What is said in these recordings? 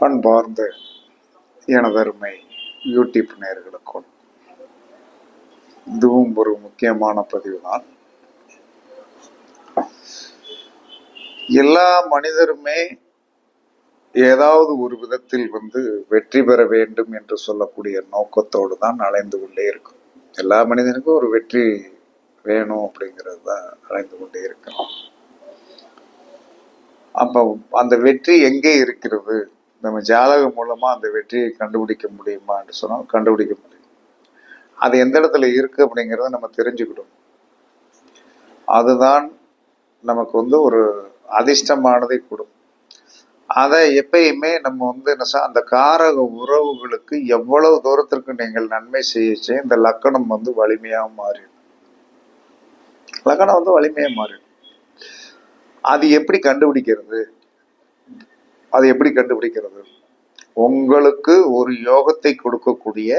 அன்பார்ந்த எனதருமை யூடியூப் நேயர்களுக்கும் இதுவும் ஒரு முக்கியமான பதிவு தான் எல்லா மனிதருமே ஏதாவது ஒரு விதத்தில் வந்து வெற்றி பெற வேண்டும் என்று சொல்லக்கூடிய நோக்கத்தோடு தான் அலைந்து கொண்டே இருக்கும். எல்லா மனிதனுக்கும் ஒரு வெற்றி வேணும் அப்படிங்கிறது தான் அலைந்து கொண்டே இருக்கிறோம் அப்போ அந்த வெற்றி எங்கே இருக்கிறது? நம்ம ஜாதகம் மூலமா அந்த வெற்றியை கண்டுபிடிக்க முடியுமா என்று சொன்னால் கண்டுபிடிக்க முடியும். அது எந்த இடத்துல இருக்கு அப்படிங்கிறத நம்ம தெரிஞ்சுக்கிடும் அதுதான் நமக்கு வந்து ஒரு அதிர்ஷ்டமானதை கொடுக்கும். அதை எப்பயுமே நம்ம வந்து என்ன அந்த காரக உறவுகளுக்கு எவ்வளவு தூரத்திற்கு நீங்கள் நன்மை செய்ய இந்த லக்கணம் வந்து வலிமையாக மாறிடும். லக்கணம் வந்து வலிமையாக மாறிடும். அது எப்படி கண்டுபிடிக்கிறது? அது எப்படி கண்டுபிடிக்கிறது? உங்களுக்கு ஒரு யோகத்தை கொடுக்கக்கூடிய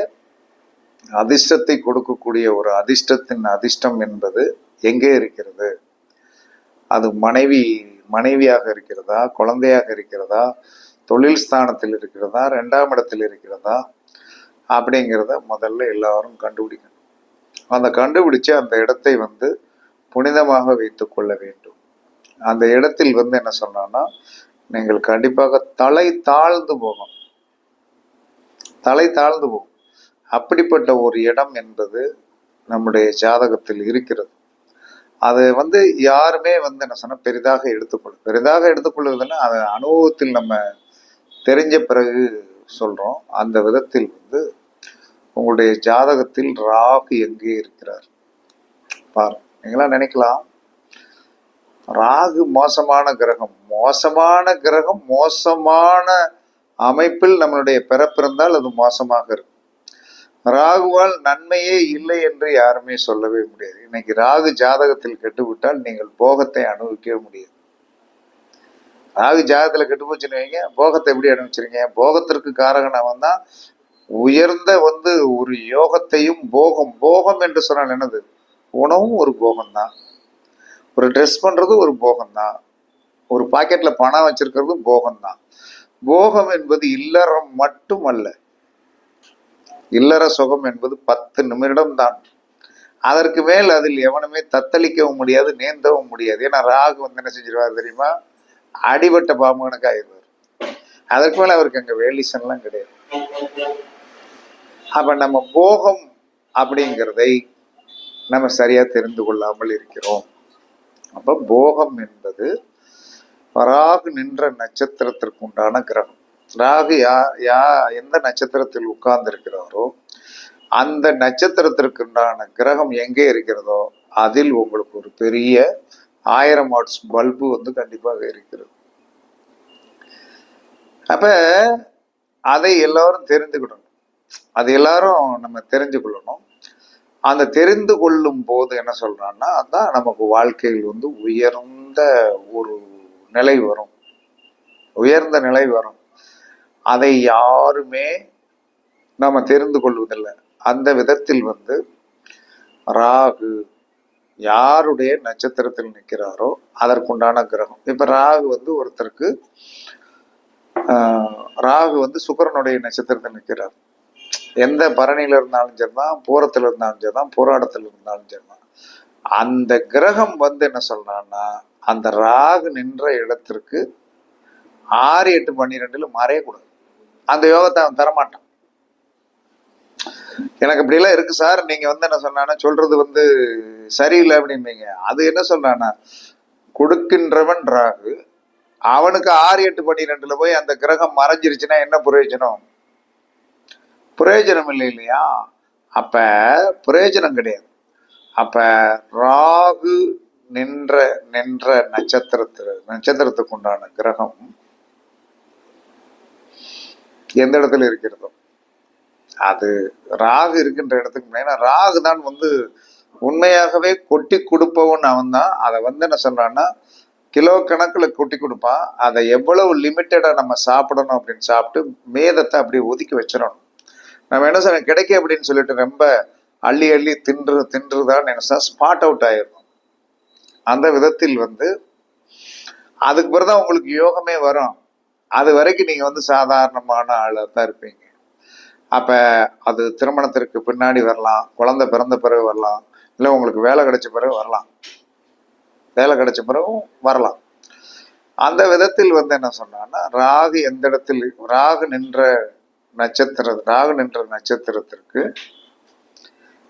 அதிர்ஷ்டத்தை கொடுக்கக்கூடிய ஒரு அதிர்ஷ்டத்தின் அதிர்ஷ்டம் என்பது எங்கே இருக்கிறது? அது மனைவி மனைவியாக இருக்கிறதா? குழந்தையாக இருக்கிறதா? தொழில் ஸ்தானத்தில் இருக்கிறதா? ரெண்டாம் இடத்தில் இருக்கிறதா? அப்படிங்கிறத முதல்ல எல்லாரும் கண்டுபிடிக்கணும். அந்த கண்டுபிடிச்சு அந்த இடத்தை வந்து புனிதமாக வைத்து கொள்ள வேண்டும். அந்த இடத்தில் வந்து என்ன சொன்னான்னா நீங்கள் கண்டிப்பாக தலை தாழ்ந்து போகும் தலை தாழ்ந்து போகும் அப்படிப்பட்ட ஒரு இடம் என்பது நம்முடைய ஜாதகத்தில் இருக்கிறது. அது வந்து யாருமே வந்து என்ன சொன்னால் பெரிதாக எடுத்துக்கொள்ளும் பெரிதாக எடுத்துக்கொள்ளுறதுன்னா அதை அனுபவத்தில் நம்ம தெரிஞ்ச பிறகு சொல்கிறோம் அந்த விதத்தில் வந்து உங்களுடைய ஜாதகத்தில் ராகு எங்கே இருக்கிறார்? பாரு நீங்களாம் நினைக்கலாம். ராகு மோசமான கிரகம். மோசமான கிரகம் மோசமான அமைப்பில் நம்மளுடைய பிறப்பிருந்தால் அது மோசமாக இருக்கும். ராகுவால் நன்மையே இல்லை என்று யாருமே சொல்லவே முடியாது. இன்னைக்கு ராகு ஜாதகத்தில் கெட்டுவிட்டால் நீங்கள் போகத்தை அனுபவிக்கவே முடியாது. ராகு ஜாதகத்துல கெட்டு போச்சுன்னு வைங்க போகத்தை எப்படி அனுபவிச்சிருங்க போகத்திற்கு காரகன் அவன் தான். உயர்ந்த வந்து ஒரு யோகத்தையும் போகம் போகம் என்று சொன்னால் என்னது? உணவும் ஒரு போகம்தான். ஒரு ட்ரெஸ் பண்றது ஒரு போகம்தான். ஒரு பாக்கெட்ல பணம் வச்சிருக்கிறதும் போகம்தான். போகம் என்பது இல்லறம் மட்டுமல்ல. இல்லற சுகம் என்பது பத்து நிமிடம் தான் அதற்கு மேல் அதில் எவனுமே தத்தளிக்கவும் முடியாது நேந்தவும் முடியாது. ஏன்னா ராகு வந்து என்ன செஞ்சிருவார் தெரியுமா? அடிபட்ட பாம்புகனுக்கு ஆயிடுவார். அதற்கு மேல அவருக்கு அங்கே வேலிசன்லாம் கிடையாது. அப்ப நம்ம போகம் அப்படிங்கிறதை நம்ம சரியா தெரிந்து கொள்ளாமல் இருக்கிறோம். அப்போ போகம் என்பது ராகு நின்ற நட்சத்திரத்திற்கு உண்டான கிரகம். ராகு யா யா எந்த நட்சத்திரத்தில் உட்கார்ந்து இருக்கிறாரோ அந்த நட்சத்திரத்திற்கு உண்டான கிரகம் எங்கே இருக்கிறதோ அதில் உங்களுக்கு ஒரு பெரிய ஆயிரம் வாட்ஸ் பல்பு வந்து கண்டிப்பாக இருக்கிறது. அப்போ அதை எல்லாரும் தெரிந்துக்கிடணும் அது எல்லாரும் நம்ம தெரிஞ்சு கொள்ளணும் அந்த தெரிந்து கொள்ளும் போது என்ன சொல்றான்னா அதான் நமக்கு வாழ்க்கையில் வந்து உயர்ந்த ஒரு நிலை வரும். உயர்ந்த நிலை வரும். அதை யாருமே நம்ம தெரிந்து கொள்வதில்லை. அந்த விதத்தில் வந்து ராகு யாருடைய நட்சத்திரத்தில் நிற்கிறாரோ அதற்குண்டான கிரகம். இப்ப ராகு வந்து ஒருத்தருக்கு ராகு வந்து சுக்கிரனுடைய நட்சத்திரத்தில் நிற்கிறார். எந்த பரணியில இருந்தாலும் சரிதான் பூரத்துல இருந்தாலும் சரிதான் போராட்டத்தில் இருந்தாலும் சரிதான். அந்த கிரகம் வந்து என்ன சொல்றான்னா அந்த ராகு நின்ற இடத்திற்கு ஆறு எட்டு பன்னிரெண்டுல மறையக்கூடாது அந்த யோகத்தை அவன் தரமாட்டான். எனக்கு இப்படிலாம் இருக்கு சார். நீங்க வந்து என்ன சொன்னா சொல்றது வந்து சரியில்லை அப்படின்னீங்க அது என்ன சொல்றானா கொடுக்கின்றவன் ராகு அவனுக்கு ஆறு எட்டு பன்னிரெண்டுல போய் அந்த கிரகம் மறைஞ்சிருச்சுன்னா என்ன பிரயோஜனம்? பிரயோஜனம் இல்லை இல்லையா? அப்ப பிரயோஜனம் கிடையாது. அப்போ ராகு நின்ற நின்ற நட்சத்திரத்து நட்சத்திரத்துக்கு உண்டான கிரகம் எந்த இடத்துல இருக்கிறதோ? அது ராகு இருக்கின்ற இடத்துக்கு ஏன்னா ராகு தான் வந்து உண்மையாகவே கொட்டி கொடுப்பவன் அவன் தான் அதை வந்து என்ன சொல்றான்னா கிலோ கணக்கில் கொட்டி கொடுப்பான். அதை எவ்வளவு லிமிட்டடா நம்ம சாப்பிடணும் அப்படின்னு சாப்பிட்டு மேதத்தை அப்படியே ஒதுக்கி வச்சிடணும். நம்ம என்ன சார் கிடைக்க அப்படின்னு சொல்லிட்டு ரொம்ப அள்ளி அள்ளி தின்று தின்றுதான் நினைச்சா ஸ்பாட் அவுட் ஆயிடும் அந்த விதத்தில் வந்து அதுக்கு பிறகுதான் உங்களுக்கு யோகமே வரும். அது வரைக்கும் நீங்க வந்து சாதாரணமான ஆளாக தான் இருப்பீங்க. அப்ப அது திருமணத்திற்கு பின்னாடி வரலாம். குழந்தை பிறந்த பிறகு வரலாம். இல்லை உங்களுக்கு வேலை கிடைச்ச பிறகு வரலாம். வேலை கிடைச்ச பிறகும் வரலாம். அந்த விதத்தில் வந்து என்ன சொன்னான்னா ராகு எந்த இடத்தில் ராகு நின்ற நட்சத்திர ராகு நின்ற நட்சத்திரத்திற்கு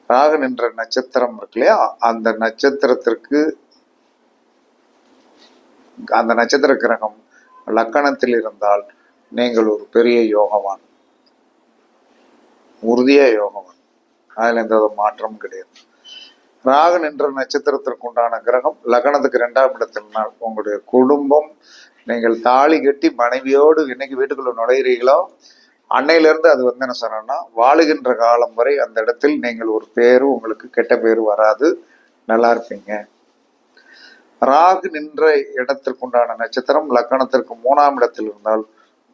ராகு நின்ற நட்சத்திரம் இருக்கு இல்லையா? அந்த நட்சத்திரத்திற்கு அந்த நட்சத்திர கிரகம் லக்கணத்தில் இருந்தால் நீங்கள் ஒரு பெரிய யோகவான் உறுதியா யோகவான். அதில் எந்த ஒரு மாற்றமும் கிடையாது. ராகு நின்ற நட்சத்திரத்திற்கு உண்டான கிரகம் லக்னத்துக்கு ரெண்டாம் இடத்தினால் உங்களுடைய குடும்பம் நீங்கள் தாலி கட்டி மனைவியோடு என்னைக்கு வீட்டுக்குள்ள நுழையிறீங்களோ அன்னையிலிருந்து அது வந்து என்ன சொன்னோம்னா வாழுகின்ற காலம் வரை அந்த இடத்தில் நீங்கள் ஒரு பேரும் உங்களுக்கு கெட்ட பேர் வராது. நல்லா இருப்பீங்க. ராகு நின்ற இடத்திற்குண்டான நட்சத்திரம் லக்கணத்திற்கு மூணாம் இடத்தில் இருந்தால்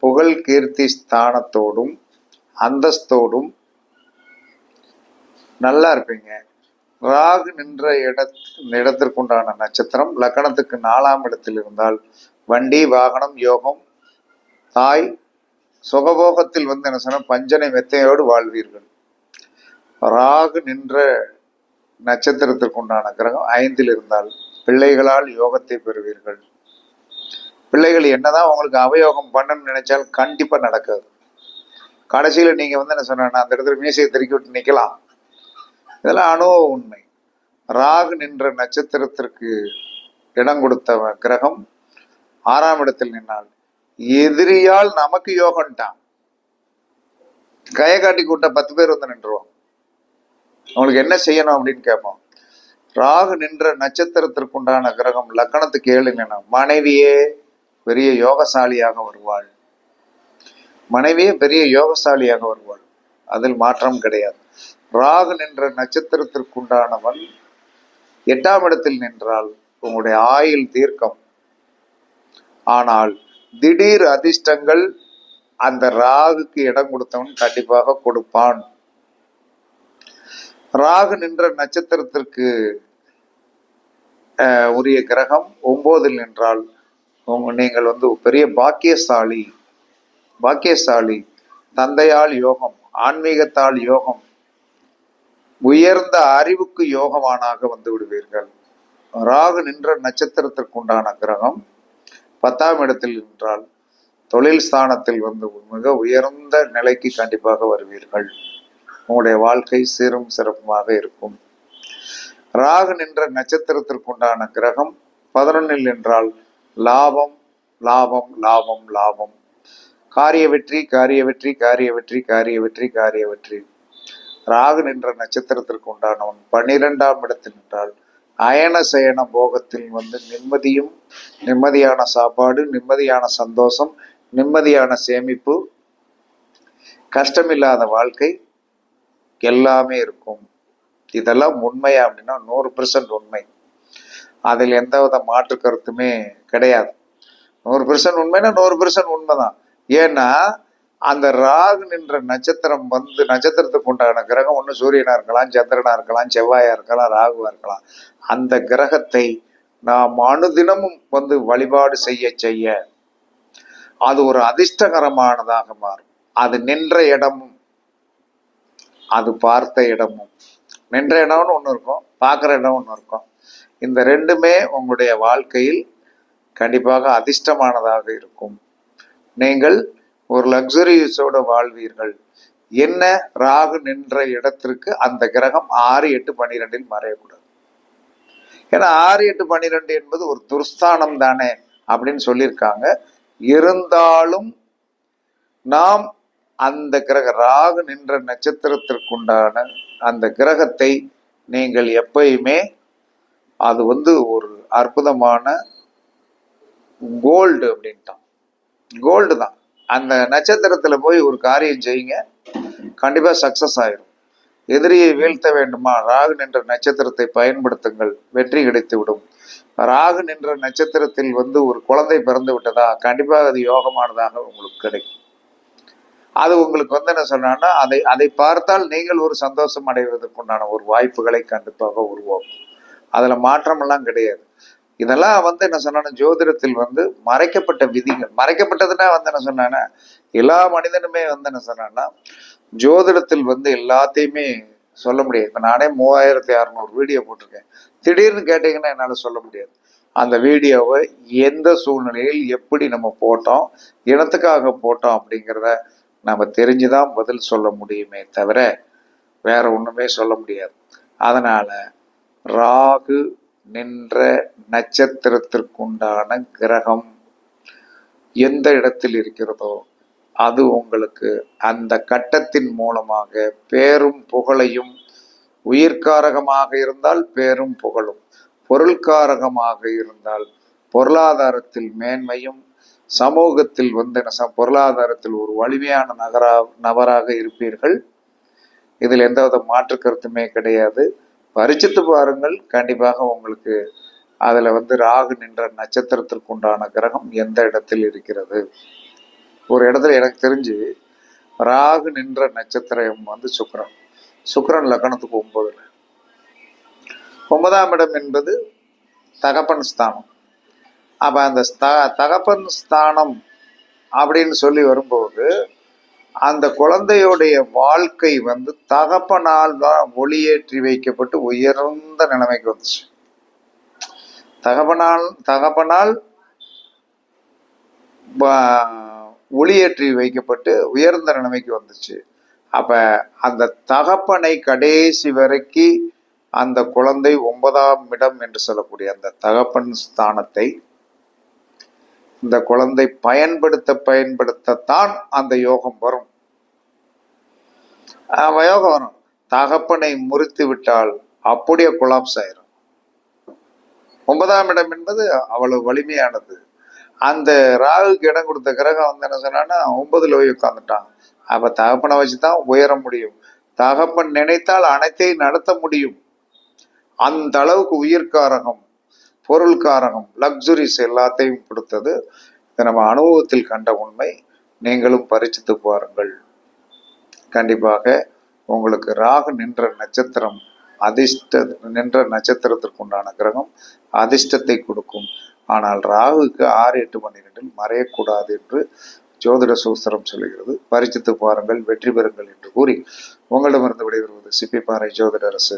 புகழ் கீர்த்தி ஸ்தானத்தோடும் அந்தஸ்தோடும் நல்லா இருப்பீங்க. ராகு நின்ற இடத் இடத்திற்குண்டான நட்சத்திரம் லக்கணத்துக்கு நாலாம் இடத்தில் இருந்தால் வண்டி வாகனம் யோகம் தாய் சுகபோகத்தில் வந்து என்ன சொன்ன பஞ்சனை மெத்தையோடு வாழ்வீர்கள். ராகு நின்ற நட்சத்திரத்திற்குண்டான கிரகம் ஐந்தில் இருந்தால் பிள்ளைகளால் யோகத்தை பெறுவீர்கள். பிள்ளைகள் என்னதான் உங்களுக்கு அவயோகம் பண்ணணும்னு நினைச்சால் கண்டிப்பா நடக்காது. கடைசியில நீங்க வந்து என்ன சொன்னா அந்த இடத்துல மீசையை திருக்கி விட்டு நிக்கலாம். இதெல்லாம் அனுபவ உண்மை. ராகு நின்ற நட்சத்திரத்திற்கு இடம் கொடுத்த கிரகம் ஆறாம் இடத்தில் நின்னால் எதிரியால் நமக்கு யோகம்ட்டான் கையை காட்டி கூட்ட பத்து பேர் வந்து நின்றுவோம் அவங்களுக்கு என்ன செய்யணும் அப்படின்னு கேட்போம். ராகு நின்ற நட்சத்திரத்திற்குண்டான கிரகம் லக்கணத்துக்கு ஏழு நின மனைவியே பெரிய யோகசாலியாக வருவாள். மனைவியே பெரிய யோகசாலியாக வருவாள். அதில் மாற்றம் கிடையாது. ராகு நின்ற நட்சத்திரத்திற்குண்டானவன் எட்டாம் இடத்தில் நின்றால் உங்களுடைய ஆயுள் தீர்க்கம். ஆனால் திடீர் அதிர்ஷ்டங்கள் அந்த ராகுக்கு இடம் கொடுத்தவன் கண்டிப்பாக கொடுப்பான். ராகு நின்ற நட்சத்திரத்திற்கு அஹ், உரிய கிரகம் ஒன்பதில் நின்றால் உங்க நீங்கள் வந்து பெரிய பாக்கியசாலி பாக்கியசாலி தந்தையால் யோகம் ஆன்மீகத்தால் யோகம் உயர்ந்த அறிவுக்கு யோகவானாக வந்து விடுவீர்கள். ராகு நின்ற நட்சத்திரத்திற்குண்டான கிரகம் பத்தாம் இடத்தில் நின்றால் தொழில் ஸ்தானத்தில் வந்து மிக உயர்ந்த நிலைக்கு கண்டிப்பாக வருவீர்கள். உங்களுடைய வாழ்க்கை சீரும் சிறப்புமாக இருக்கும். ராகு நின்ற நட்சத்திரத்திற்குண்டான கிரகம் பதினொன்னில் நின்றால் லாபம் லாபம் லாபம் லாபம். காரிய வெற்றி காரிய வெற்றி காரிய வெற்றி காரிய வெற்றி காரிய வெற்றி. ராகு நின்ற நட்சத்திரத்திற்கு உண்டானவன் பன்னிரெண்டாம் இடத்தில் நின்றால் அயன சயன போகத்தில் வந்து நிம்மதியும் நிம்மதியான சாப்பாடு நிம்மதியான சந்தோஷம் நிம்மதியான சேமிப்பு கஷ்டமில்லாத வாழ்க்கை எல்லாமே இருக்கும். இதெல்லாம் உண்மையா அப்படின்னா நூறு பெர்சன்ட் உண்மை. அதில் எந்த வித மாற்று கருத்துமே கிடையாது. நூறு பெர்சன்ட் உண்மைன்னா நூறு பெர்சன்ட் உண்மைதான். ஏன்னா அந்த ராகு நின்ற நட்சத்திரம் வந்து நட்சத்திரத்துக்கு உண்டான கிரகம் ஒன்று சூரியனா இருக்கலாம் சந்திரனா இருக்கலாம் செவ்வாயா இருக்கலாம் ராகுவா இருக்கலாம். அந்த கிரகத்தை நாம் அனுதினமும் வந்து வழிபாடு செய்ய செய்ய அது ஒரு அதிர்ஷ்டகரமானதாக மாறும். அது நின்ற இடமும் அது பார்த்த இடமும். நின்ற இடம்னு ஒன்று இருக்கும் பார்க்குற இடம் ஒன்று இருக்கும். இந்த ரெண்டுமே உங்களுடைய வாழ்க்கையில் கண்டிப்பாக அதிர்ஷ்டமானதாக இருக்கும். நீங்கள் ஒரு லக்ஸுரியஸோட வாழ்வீர்கள். என்ன ராகு நின்ற இடத்திற்கு அந்த கிரகம் ஆறு எட்டு பன்னிரெண்டில் மறையக்கூடாது. ஏன்னா ஆறு எட்டு பன்னிரெண்டு என்பது ஒரு துர்ஸ்தானம் தானே அப்படின்னு சொல்லியிருக்காங்க. இருந்தாலும் நாம் அந்த கிரக ராகு நின்ற நட்சத்திரத்திற்குண்டான அந்த கிரகத்தை நீங்கள் எப்பயுமே அது வந்து ஒரு அற்புதமான கோல்டு அப்படின்ட்டான். கோல்டு தான். அந்த நட்சத்திரத்துல போய் ஒரு காரியம் செய்யுங்க. கண்டிப்பா சக்சஸ் ஆயிரும். எதிரியை வீழ்த்த வேண்டுமா? ராகு நின்ற நட்சத்திரத்தை பயன்படுத்துங்கள். வெற்றி கிடைத்து விடும். ராகு நின்ற நட்சத்திரத்தில் வந்து ஒரு குழந்தை பிறந்து விட்டதா? கண்டிப்பாக அது யோகமானதாக உங்களுக்கு கிடைக்கும். அது உங்களுக்கு வந்து என்ன சொன்னா அதை அதை பார்த்தால் நீங்கள் ஒரு சந்தோஷம் அடைவதற்குண்டான ஒரு வாய்ப்புகளை கண்டிப்பாக உருவாக்கும். அதுல மாற்றமெல்லாம் கிடையாது. இதெல்லாம் வந்து என்ன சொன்னா ஜோதிடத்தில் வந்து மறைக்கப்பட்ட விதிகள். மறைக்கப்பட்டதுன்னா வந்து என்ன சொன்னேன்னா எல்லா மனிதனுமே வந்து என்ன சொன்னான்னா ஜோதிடத்தில் வந்து எல்லாத்தையுமே சொல்ல முடியாது. இப்போ நானே மூவாயிரத்தி அறநூறு வீடியோ போட்டிருக்கேன். திடீர்னு கேட்டீங்கன்னா என்னால் சொல்ல முடியாது. அந்த வீடியோவை எந்த சூழ்நிலையில் எப்படி நம்ம போட்டோம் இனத்துக்காக போட்டோம் அப்படிங்கிறத நம்ம தெரிஞ்சுதான் பதில் சொல்ல முடியுமே தவிர வேற ஒண்ணுமே சொல்ல முடியாது. அதனால ராகு நின்ற நட்சத்திரத்திற்குண்டான கிரகம் எந்த இடத்தில் இருக்கிறதோ அது உங்களுக்கு அந்த கட்டத்தின் மூலமாக பேரும் புகழையும் உயிர்காரகமாக இருந்தால் பேரும் புகழும். பொருள்காரகமாக இருந்தால் பொருளாதாரத்தில் மேன்மையும் சமூகத்தில் வந்து என்ன பொருளாதாரத்தில் ஒரு வலிமையான நகரா நபராக இருப்பீர்கள். இதில் எந்தவித மாற்று கருத்துமே கிடையாது. பரிச்சித்து பாருங்கள். கண்டிப்பாக உங்களுக்கு அதில் வந்து ராகு நின்ற நட்சத்திரத்திற்கு உண்டான கிரகம் எந்த இடத்தில் இருக்கிறது? ஒரு இடத்துல எனக்கு தெரிஞ்சு ராகு நின்ற நட்சத்திரம் வந்து சுக்கரன். சுக்கரன் லக்னத்துக்கு ஒன்பதுல. ஒன்பதாம் இடம் என்பது தகப்பன் ஸ்தானம். அப்ப அந்த ஸ்த- தகப்பன் ஸ்தானம் அப்படின்னு சொல்லி வரும்போது அந்த குழந்தையுடைய வாழ்க்கை வந்து தகப்பனால் தான் ஒளியேற்றி வைக்கப்பட்டு உயர்ந்த நிலைமைக்கு வந்துச்சு. தகப்பனால் தகப்பனால் ஒளியேற்றி வைக்கப்பட்டு உயர்ந்த நிலைமைக்கு வந்துச்சு. அப்போ அந்த தகப்பனை கடைசி வரைக்கு அந்த குழந்தை ஒன்பதாம் இடம் என்று சொல்லக்கூடிய அந்த தகப்பன் ஸ்தானத்தை இந்த குழந்தை பயன்படுத்த பயன்படுத்தத்தான் அந்த யோகம் வரும். யோகம் வரும். தகப்பனை முறித்து விட்டால் அப்படியே குலாப்ஸ் ஆயிரும். ஒன்பதாம் இடம் என்பது அவ்வளவு வலிமையானது. அந்த ராகுக்கு இடம் கொடுத்த கிரகம் வந்து என்ன சொன்னான்னா ஒன்பதுல போய் உட்காந்துட்டான் அப்ப தகப்பனை வச்சுதான் உயர முடியும். தகப்பன் நினைத்தால் அனைத்தையும் நடத்த முடியும். அந்த அளவுக்கு உயிர்காரகம். பொருள்காரகம் லக்ஸுரிஸ் எல்லாத்தையும் கொடுத்தது. இதை நம்ம அனுபவத்தில் கண்ட உண்மை. நீங்களும் பரிச்சித்து பாருங்கள். கண்டிப்பாக உங்களுக்கு ராகு நின்ற நட்சத்திரம் அதிர்ஷ்ட நின்ற நட்சத்திரத்திற்கு உண்டான கிரகம் அதிர்ஷ்டத்தை கொடுக்கும். ஆனால் ராகுக்கு ஆறு எட்டு பன்னிரெண்டில் மறையக்கூடாது என்று ஜோதிட சூஸ்திரம் சொல்லுகிறது பரிச்சித்து பாருங்கள் வெற்றி பெறுங்கள் என்று கூறி உங்களிடமிருந்து விடைபெறுவது சிப்பிப்பாறை ஜோதிட அரசு.